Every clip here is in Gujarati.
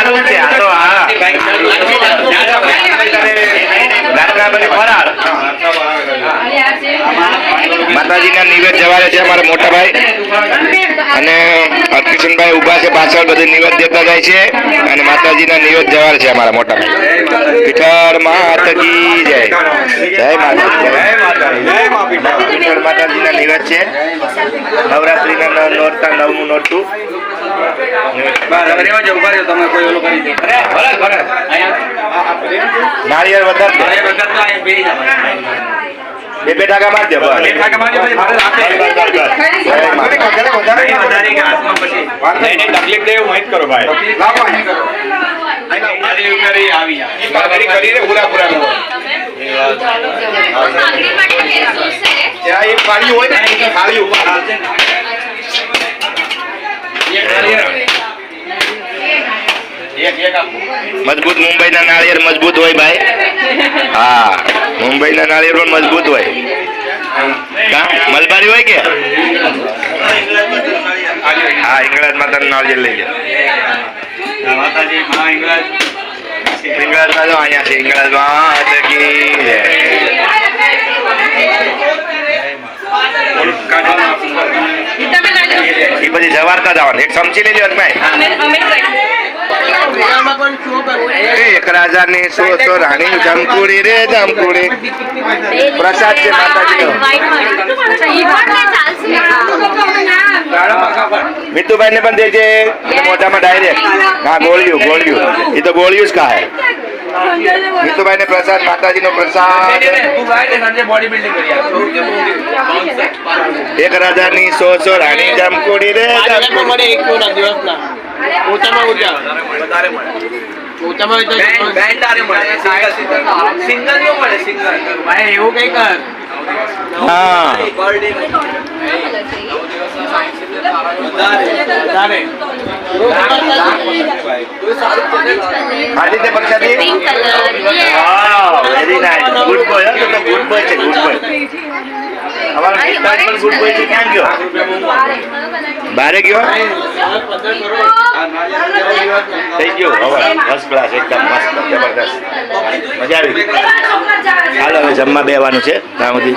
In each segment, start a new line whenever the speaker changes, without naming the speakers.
ચાલુ છે માતાજીના નિવેદ જવારે છે અમારા મોટા ભાઈ અને હરકિશનભાઈ ઊભા છે, પાછળ બધે નિવેદ દેતા જાય છે. અને માતાજીના નિવેદ જવારે છે અમારા મોટા ભાઈ માત કી જય. જય માતાજી પીઠળ માતાજીના નિવેદ છે. નવરાત્રીના નવ નોરતા નવમું નોરતું નાળિયેર વધારે બે બે ટાકા માર દે બસ જય માતાજી.
તકલીફ દે એવું મહિત કરો ભાઈ.
ત્યાં એક પાણી હોય ને એ થાળી ઉપર મજબૂત મુંબઈના નાળિયેર મજબૂત હોય ભાઈ હા મુંબઈના નાળિયેર પણ મજબૂત હોય કા મલબારી હોય કે હા ઇંગ્લેન્ડ માતા નાળિયેર લઈ ગયા ઇંગ્લેન્ડમાં જો અહીંયા છે ઇંગ્લેન્ડમાં અટકી છે એ પછી જવારતા જવાનું. એક સમજી લેજો એક રાજા એ રાજાની સો સો રાણી જમકુડી રે જમકુડી. પ્રસાદ છે માતાજીનો. મિતુભાઈ ને પણ દેજે. મોઢામાં ડાયરેક્ટ હા ગોળિયું ગોળિયું. એ તો ગોળિયું જ ખાય. મિતુભાઈ ને પ્રસાદ માતાજીનો પ્રસાદ. એક રાજાની સો સો રાણી જમકુડી રે જમકુડી
એવું કઈ કર.
હા. પ્રસાદી wow very nice good boy તો ગુડ બોય છે ગુડ બોય અમારો પિસ્તાળ પણ ગુડ બોય છે ક્યાં ગયો? બારે ગયો? થઈ ગયો. હવે ફર્સ્ટ ક્લાસ એકદમ મસ્ત જબરદસ્ત. મજા આવી હાલો હવે જમવા બેવાનું છે. ત્યાં સુધી.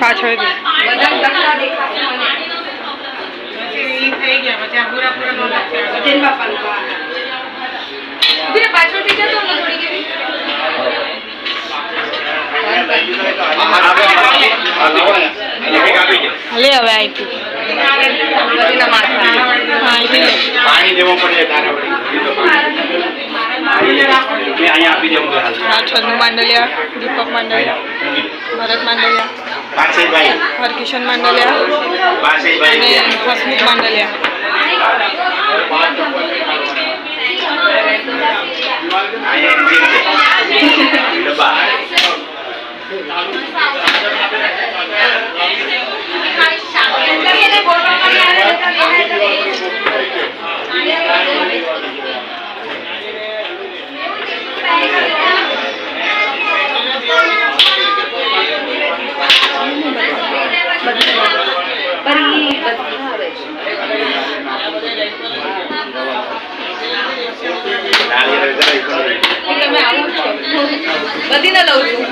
પાછળથી લે હવે લે.
પાણી દેવો પડે મેં અહીંયા આપી દેવું હાલ.
આ માંડલિયા દીપક માંડલિયા ભરત માંડલિયા. હરકિશન માંડલિયા.
પાંચેય
અને હસમુખ માંડલિયા.
Thank એની બધીને લઉં છું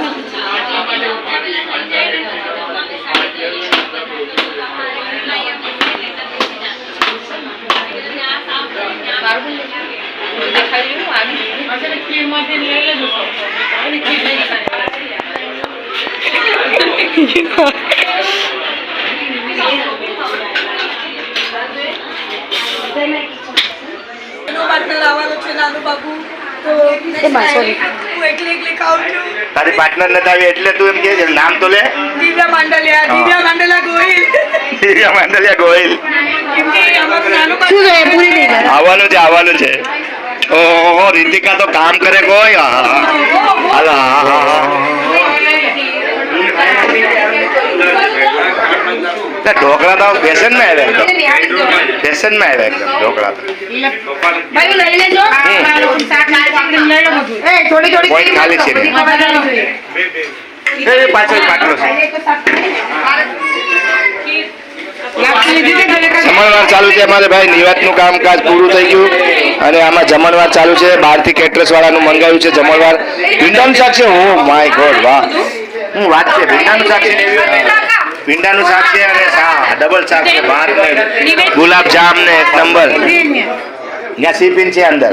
મારું દેખાડી હું
આવી ખીરમાંથી લઈ લેજો
ખીર લઈ বাটনা লাগানো ছিল আলু
বাবু তো
હું એકલી એકલી ખાઉં છું.
તારી પાર્ટનર નથી આવી એટલે તું એમ કે નામ તો લે.
દિવ્યા માંડલિયા દિવ્યા માંડલિયા ગોહિલ.
દિવ્યા માંડલિયા ગોહિલ. આવવાનું છે આવવાનું છે. ઓહો રીતિકા તો કામ કરે કોઈ? હા, હા, હા. હા હા હા ના, ઢોકળા તો ફેશનમાં આવ્યા એકદમ. ફેશનમાં આવ્યા એકદમ ઢોકળા તો.
ભાઈ લઈ લેજો.
હમ.
લઈ લો બધું. એ થોડી થોડી
Point ખાલી છે ને. પાછળ પાટલો છે. જમણવાર ચાલુ છે અમારે ભાઈ નિવાતનું કામકાજ પૂરું થઈ ગયું અને આમાં જમણવાર ચાલુ છે. બહારથી કેટરસ વાળાનું મંગાવ્યું છે જમણવાર. ભીંડાનું શાક છે? ઓ માય ગોડ વાહ. હું વાત છે ભીંડાનું શાક છે ભીંડાનું શાક છે અને ડબલ શાક છે ભાત ને ગુલાબ જામ ને એક નંબર ત્યાં સીપીન છે અંદર.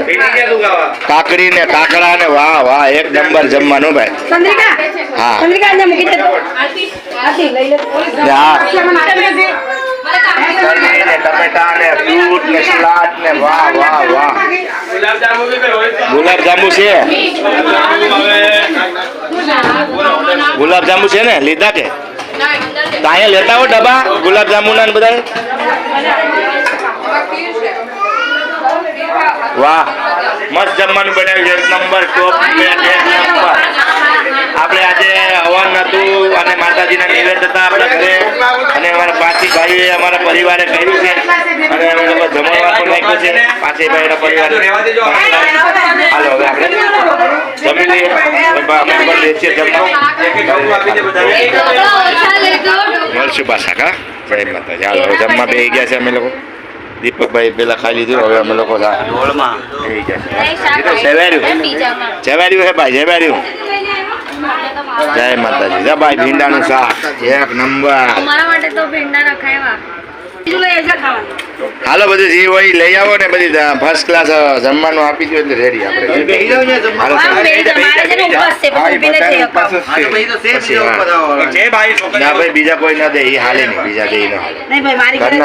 કાકડી ને કાકડા ને વાહ વાહ એક નંબર જમવાનું ભાઈ. હા. ટમેટા ને ફ્રૂટ ને સલાડ ને વાહ વાહ વાહ. ગુલાબ જાંબુ છે? ગુલાબ જાંબુ છે ને? લીધા કે તો લેતા હો ડબ્બા, ગુલાબ જાંબુ ના બધા વાહ, મસ્ત જમવાનું બનાવ્યું છે. Number top number. આપણે આજે હવન હતું અને માતાજીના નિવેદ હતા આપણે ઘરે. અને અમારા પાછી ભાઈએ અમારા પરિવારે કર્યું છે. અને અમે લોકો જમણવાર પણ રાખ્યું છે. પાછી ભાઈના પરિવાર. હાલો, હવે આપણે જમી લઈએ. અમે પણ બેસીએ જમવા. મળશું પાછા કા? જય માતાજી હાલો જમવા બે ગયા છે અમે લોકો. દીપકભાઈ પેલા ખાઈ લીધું હવે અમે લોકો જવાર્યું સેવાર્યું હે ભાઈ જવાર્યું જય માતાજી. જય ભાઈ ભીંડાનું શાક. એક નંબર
મારા માટે તો ભીંડા રખાયા.
હાલો બધું જે હોય લઈ આવો ને બધી ફર્સ્ટ ક્લાસ જમવાનું આપી દો એટલે રેડી આપણે. ના ભાઈ બીજા કોઈ ના દે એ હાલે નહીં બીજા દે ઈ ન હાલે.
નહીં ભાઈ મારી ઘરે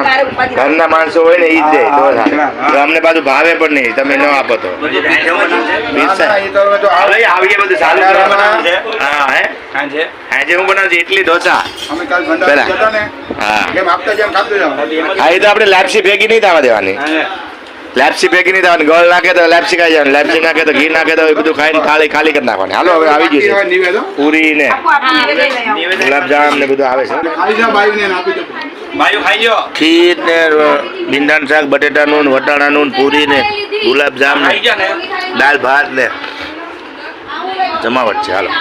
ઘરના માણસો હોય ને એ જ દે તો હાલે. અમને પાછું ભાવે પણ નહીં તમે ન આપો તો. આવીએ બધું સારું હા હે? હું બનાવું એટલી ઢોસા.
અમે કાલ ભંડારા
પેલા.
જતા ને
હા. હા એ તો આપણે લાપસી ભેગી નહીં થવા દેવાની. લાપસી ભેગી નહીં થવાની. ગળ નાખે તો લાપસી ખાઈ જવાની. લાપસી નાખે તો ઘી નાખે તો એ બધું ખાઈને થાળી ખાલી કરી નાખવાની. હાલો હવે આવી ગયું છે. પૂરી ને ગુલાબજામ ને બધું આવે છે.
ખાલી જા બાઈ ને આપી દો.
ભાઈઓ ખાઈ લ્યો.
ખીર ને ભીંડાનું શાક બટેટાનું ને વટાણાનું ને પૂરી ને ગુલાબજામ ને
દાલ ને.
દાળ ભાત ને. જમાવટ છે. હાલો.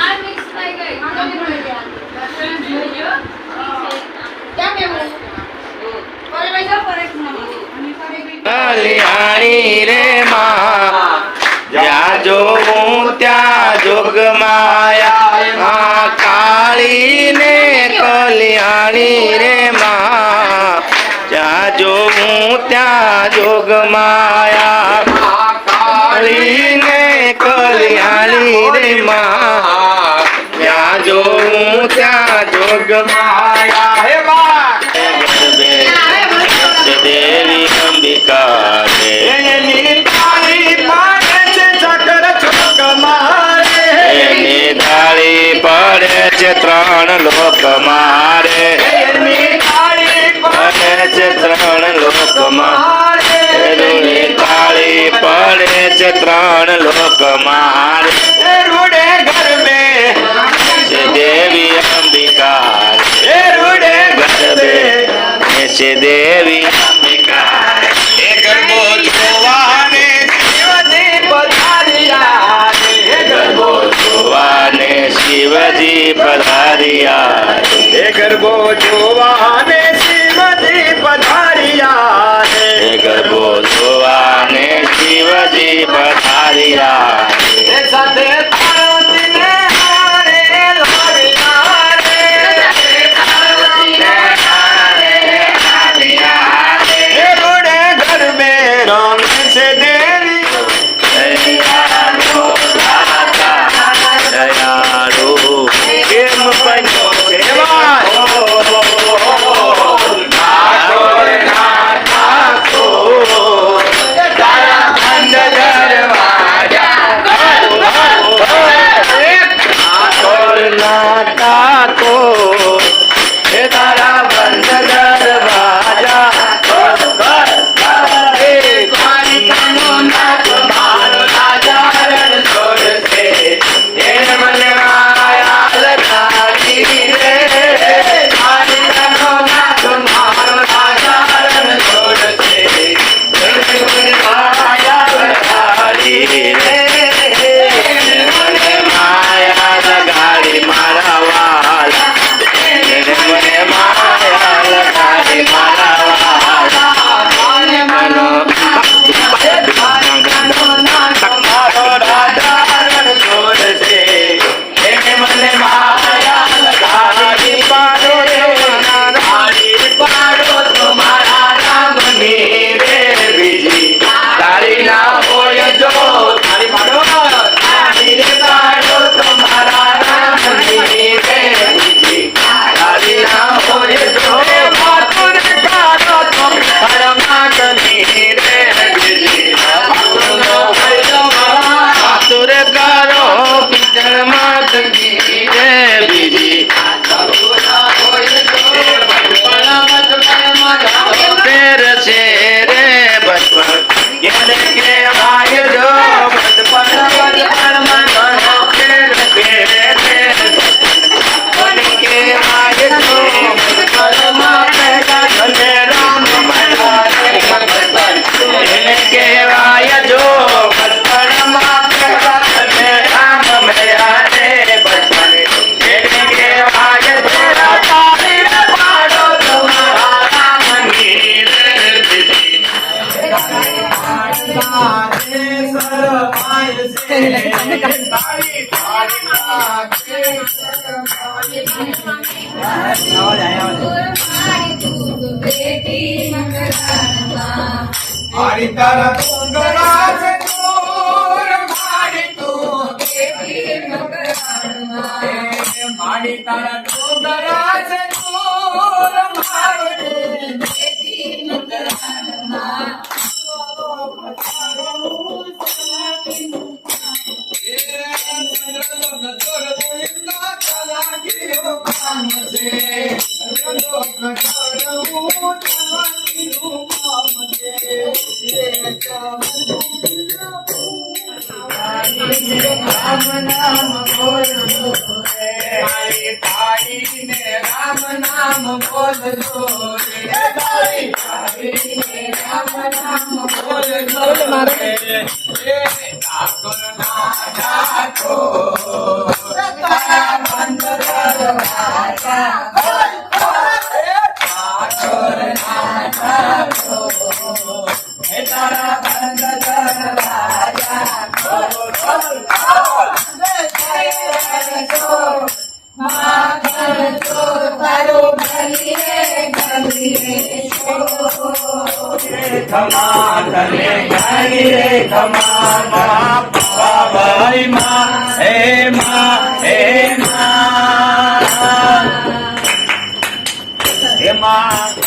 કલ્યાણી રે માં જ્યાં જોઉં ત્યાં જોગ માયા. કાળી ને કલ્યાણી રે માં જ્યાં જોઉં ત્યાં જોગમાયા કાળી ને કલ્યાણી રે માં. ત્રણ લોક મારે જોવાને
શ્રીમતી પધારિયા
એ ગરબો જોવાને શિવજી પધાર્યા
સાથે હરિતર કુંગરાજ કોર માડી તું દેવી મકરાણમાં માડી તારા કુંગરાજ કોર નામ બોલજો રે તારી તારી રામ નામ બોલજો રે એ ઠાકોર માં